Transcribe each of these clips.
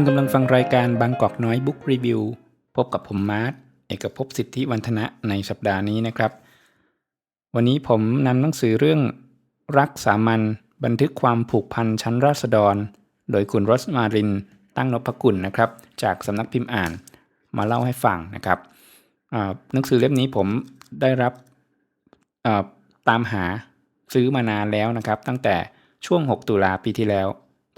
คุณกำลังฟังรายการบางกอกน้อยบุ๊กรีวิวพบกับผมมาร์ทเอกภพสิทธิวันธนะในสัปดาห์นี้นะครับ วันนี้ผมนำหนังสือเรื่องรักสามัญบันทึกความผูกพันชั้นราษฎร โดยคุณรสมารินตั้งนพกุลนะครับ จากสำนักพิมพ์อ่านมาเล่าให้ฟังนะครับหนังสือเล่มนี้ผมได้รับตามหาซื้อมานานแล้วนะครับ ตั้งแต่ช่วง 6 ตุลาปีที่แล้ว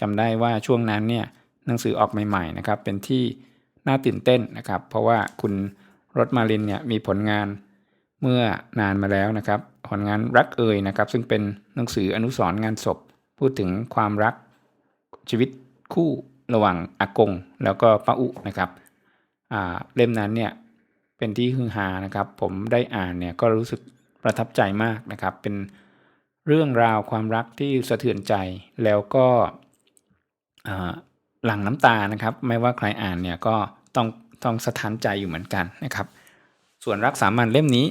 จำได้ว่าช่วงนั้นเนี่ย หนังสือออกใหม่ๆนะครับเป็นที่น่าตื่นเต้นนะครับ เพราะว่าคุณรสมารินเนี่ยมีผลงานเมื่อนานมาแล้วนะครับ ผลงานรักเอ่ยนะครับ ซึ่งเป็นหนังสืออนุสรณ์งานศพ พูดถึงความรักชีวิตคู่ระหว่างอากง แล้วก็ป้าอุนะครับเล่มนั้นเนี่ยเป็นที่ฮือฮานะครับ ผมได้อ่านเนี่ยก็รู้สึกประทับใจมากนะครับ เป็นเรื่องราวความรักที่สะเทือนใจแล้วก็ หลั่งน้ำตานะครับ ไม่ว่าใครอ่านเนี่ยก็ต้องต้องสะท้านใจอยู่เหมือนกันนะครับ ส่วนรักสามัญเล่มนี้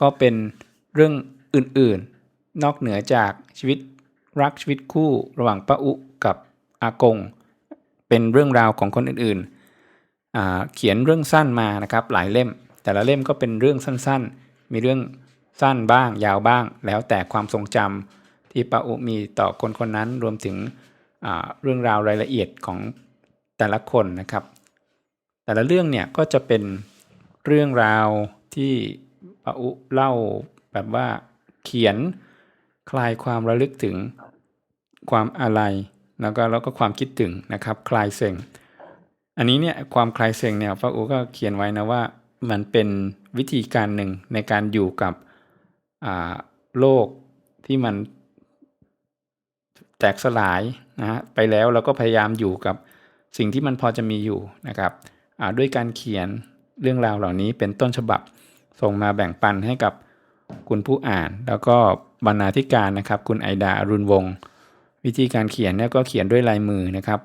ก็เป็นเรื่องอื่นๆ นอกเหนือจากชีวิตรักชีวิตคู่ระหว่างป้าอุกับอากง เป็นเรื่องราวของคนอื่นๆ เขียนเรื่องสั้นมานะครับหลายเล่ม แต่ละเล่มก็เป็นเรื่องสั้นๆ มีเรื่องสั้นบ้างยาวบ้าง แล้วแต่ความทรงจำที่ป้าอุมีต่อคนคนนั้นรวมถึง เรื่องราวรายละเอียดของแต่ละคนนะครับ แต่ละเรื่องเนี่ยก็จะเป็นเรื่องราวที่ปาอุเล่าแบบว่าเขียนคลายความระลึกถึงความอะไรแล้วก็แล้วก็ความคิดถึงนะครับคลายเซ็งอันนี้เนี่ยความคลายเซ็งเนี่ยปาอุก็เขียนไว้นะว่ามันเป็นวิธีการหนึ่งในการอยู่กับโลกที่มัน แตกสลายนะฮะไปแล้วเราก็พยายามอยู่กับสิ่งที่มันพอจะมีอยู่นะครับด้วยการเขียนเรื่องราวเหล่านี้เป็นต้นฉบับส่งมาแบ่งปันให้กับคุณผู้อ่าน แล้วก็บรรณาธิการนะครับ คุณไอดาอรุณวงศ์วิธีการเขียนเนี่ยก็เขียนด้วยลายมือนะครับ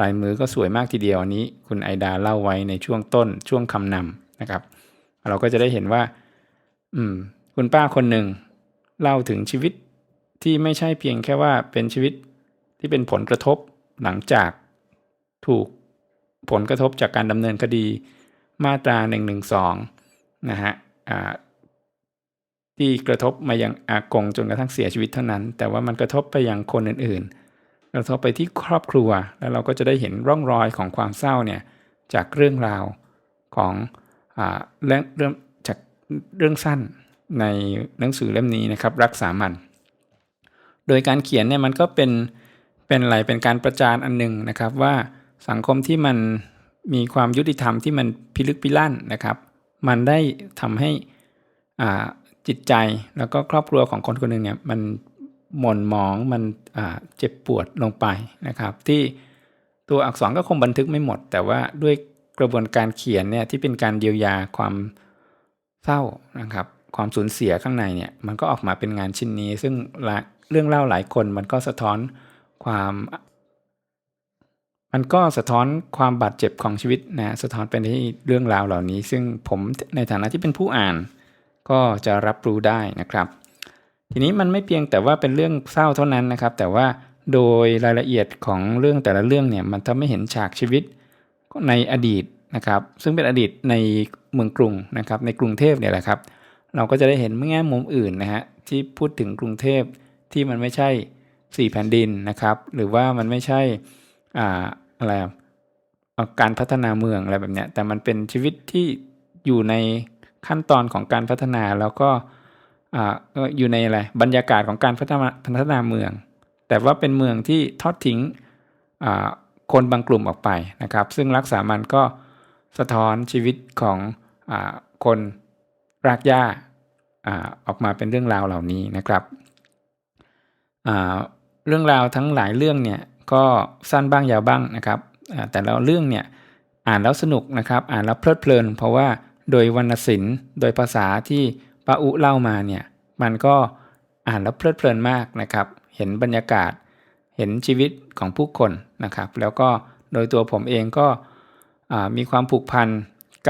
ลายมือก็สวยมากทีเดียวอันนี้ คุณไอดาเล่าไว้ในช่วงต้นช่วงคำนำนะครับ เราก็จะได้เห็นว่า อืม คุณป้าคนหนึ่งเล่าถึงชีวิต ที่ไม่ใช่เพียงแค่ว่าเป็นชีวิตที่เป็นผลกระทบหลังจากถูกผลกระทบจากการดำเนินคดีมาตรา1นึนะฮะที่กระทบมายังอากงจนกระทั่งเสียชีวิตเท่านั้น แต่ว่ามันกระทบไปยังคนอื่นๆ กระทบไปที่ครอบครัว แล้วเราก็จะได้เห็นร่องรอยของความเศร้าเนี่ยจากเรื่องราวของอเรื่องเรื่องจากเรื่องสั้นในหนังสือเล่มนี้นะครับ รักษามัน โดยการเขียนเนี่ยมันก็เป็นเป็นอะไรเป็นการประจานอันหนึ่งนะครับ ว่าสังคมที่มันมีความยุติธรรมที่มันพิลึกพิลั่นนะครับ มันได้ทำให้อ่าจิตใจแล้วก็ครอบครัวของคนคนหนึ่งเนี่ยมันหม่นหมองมันเจ็บปวดลงไปนะครับ ที่ตัวอักษรก็คงบันทึกไม่หมด แต่ว่าด้วยกระบวนการเขียนเนี่ยที่เป็นการเยียวยาความเศร้านะครับ ความสูญเสียข้างในเนี่ยมันก็ออกมาเป็นงานชิ้นนี้ ซึ่งเรื่องเล่าหลายคนมันก็สะท้อนความ มันก็สะท้อนความบาดเจ็บของชีวิตนะสะท้อนไปที่เรื่องราวเหล่านี้ ซึ่งผมในฐานะที่เป็นผู้อ่าน ก็จะรับรู้ได้นะครับ ทีนี้มันไม่เพียงแต่ว่าเป็นเรื่องเศร้าเท่านั้นนะครับ แต่ว่าโดยรายละเอียดของเรื่องแต่ละเรื่องเนี่ยมันทำให้เห็นฉากชีวิตในอดีตนะครับ ซึ่งเป็นอดีตในเมืองกรุงนะครับ ในกรุงเทพเนี่ยแหละครับ เราก็จะได้เห็นแง่มุมอื่นนะฮะที่พูดถึงกรุงเทพที่มันไม่ใช่สี่แผ่นดินนะครับ หรือว่ามันไม่ใช่อ่าอะไรการพัฒนาเมืองอะไรแบบเนี้ยแต่มันเป็นชีวิตที่อยู่ในขั้นตอนของการพัฒนาแล้วก็อยู่ในอะไรบรรยากาศของการพัฒนาพัฒนาเมือง แต่ว่าเป็นเมืองที่ทอดทิ้งคนบางกลุ่มออกไปนะครับ ซึ่งรักษามันก็สะท้อนชีวิตของอคน รากหญ้าออกมาเป็นเรื่องราวเหล่านี้นะครับ เรื่องราวทั้งหลายเรื่องเนี่ยก็สั้นบ้างยาวบ้างนะครับแต่แล้วเรื่องเนี่ยอ่านแล้วสนุกนะครับ อ่านแล้วเพลิดเพลิน เพราะว่าโดยวรรณศิลป์ โดยภาษาที่ป้าอุเล่ามาเนี่ยมันก็อ่านแล้วเพลิดเพลินมากนะครับ เห็นบรรยากาศ เห็นชีวิตของผู้คนนะครับ แล้วก็โดยตัวผมเองก็มีความผูกพัน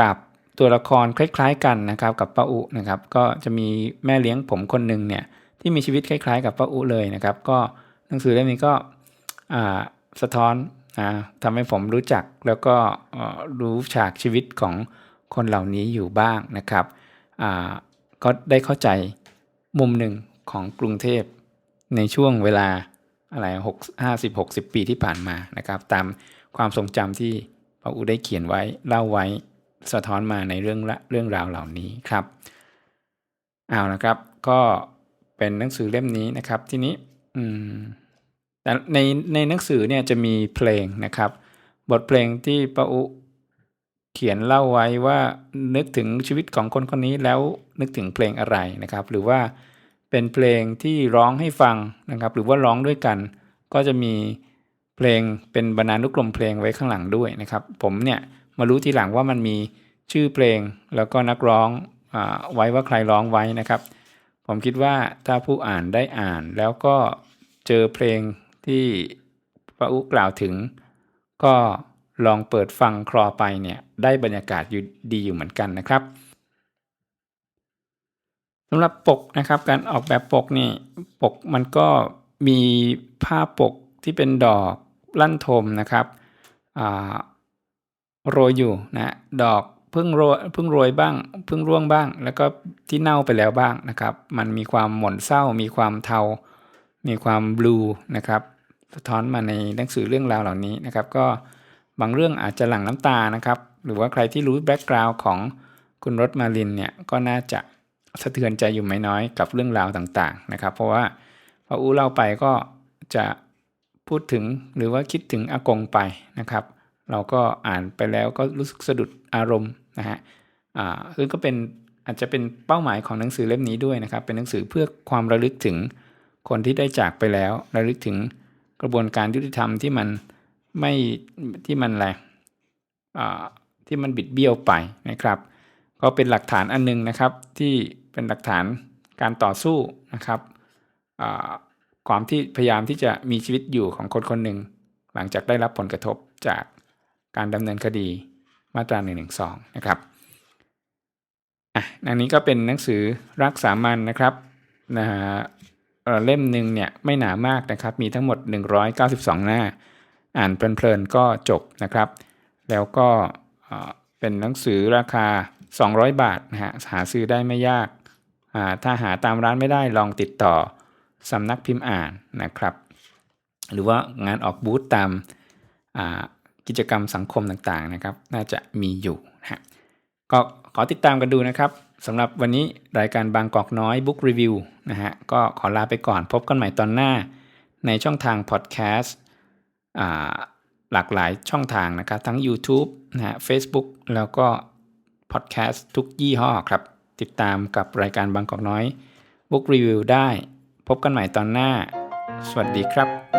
กับ ตัวละครคล้ายๆกันนะครับกับป้าอุนะครับก็จะมีแม่เลี้ยงผมคนหนึ่งเนี่ยที่มีชีวิตคล้ายๆ กับป้าอุเลยนะครับ ก็หนังสือเล่มนี้ก็สะท้อนนะทำให้ผมรู้จักแล้วก็รู้ฉากชีวิตของคนเหล่านี้อยู่บ้างนะครับก็ได้เข้าใจมุมหนึ่งของกรุงเทพในช่วงเวลาอะไรหกห้าสิบหกสิบปีที่ผ่านมานะครับ ตามความทรงจำที่พระอูได้เขียนไว้เล่าไว้ สะท้อนมาในเรื่องละเรื่องราวเหล่านี้ครับเอาละครับ ก็เป็นหนังสือเล่มนี้นะครับ ทีนี้แต่ในในหนังสือเนี่ยจะมีเพลงนะครับ บทเพลงที่ปาอุเขียนเล่าไว้ว่านึกถึงชีวิตของคนคนนี้แล้วนึกถึงเพลงอะไรนะครับ หรือว่าเป็นเพลงที่ร้องให้ฟังนะครับ หรือว่าร้องด้วยกัน ก็จะมีเพลงเป็นบรรณานุกรมเพลงไว้ข้างหลังด้วยนะครับ ผมเนี่ย มารู้ทีหลังว่ามันมีชื่อเพลงแล้วก็นักร้องอไว้ว่าใครร้องไว้นะครับ ผมคิดว่าถ้าผู้อ่านได้อ่านแล้วก็เจอเพลงที่พระอุกล่าวถึง ก็ลองเปิดฟังคลอไปเนี่ยได้บรรยากาศอยู่ดีอยู่เหมือนกันนะครับสำหรับปกนะครับการออกแบบปกนี่ปกมันก็มีภาปกที่เป็นดอกลั่นทมนะครับอ่า โรยอยู่นะดอกเพิ่งโรยเพิ่งโรยบ้างเพิ่งร่วงบ้าง แล้วก็ที่เน่าไปแล้วบ้างนะครับ มันมีความหม่นเศร้า มีความเทา มีความบลูนะครับสะท้อนมาในหนังสือเรื่องราวเหล่านี้นะครับ ก็บางเรื่องอาจจะหลั่งน้ำตานะครับ หรือว่าใครที่รู้แบ็กกราวน์ของคุณรถมาลินเนี่ยก็น่าจะสะเทือนใจอยู่ไม่น้อยกับเรื่องราวต่างๆนะครับ เพราะว่าพออู้เล่าไปก็จะพูดถึงหรือว่าคิดถึงอากงไปนะครับ เราก็อ่านไปแล้วก็รู้สึกสะดุดอารมณ์นะฮะอ่าซึ่งก็เป็นอาจจะเป็นเป้าหมายของหนังสือเล่มนี้ด้วยนะครับ เป็นหนังสือเพื่อความระลึกถึงคนที่ได้จากไปแล้ว ระลึกถึงกระบวนการยุติธรรมที่มันไม่ที่มันอะไรที่มันบิดเบี้ยวไปนะครับ ก็เป็นหลักฐานอันหนึงนะครับ ที่เป็นหลักฐานการต่อสู้นะครับความที่พยายามที่จะมีชีวิตอยู่ของคนคนหนึ่งหลังจากได้รับผลกระทบจาก การดำเนินคดีมาตรา1นึนะครับอะอันนี้ก็เป็นหนังสือรักสามัญนะครับนะฮะเอ่อเล่มหนึ่งเนี่ยไม่หนามากนะครับ มีทั้งหมด 192 หน้า อ่านเพลินๆก็จบนะครับ แล้วก็เอ่อเป็นหนังสือราคา 200 บาทนะฮะหาซื้อได้ไม่ยากอ่าถ้าหาตามร้านไม่ได้ลองติดต่อสำนักพิมพ์อ่านนะครับ หรือว่างานออกบูธตามอ่า กิจกรรมสังคมต่างๆนะครับ น่าจะมีอยู่นะก็ขอติดตามกันดูนะครับสำหรับวันนี้รายการบางกอกน้อยบุ๊กรีวิวนะฮะก็ขอลาไปก่อนพบกันใหม่ตอนหน้า ในช่องทางพอดแคสต์หลากหลายช่องทางนะครับ ทั้ง YouTube นะฮะ Facebook แล้วก็พอดแคสต์ทุกยี่ห้อครับ ติดตามกับรายการบางกอกน้อยบุ๊กรีวิวได้ พบกันใหม่ตอนหน้า สวัสดีครับ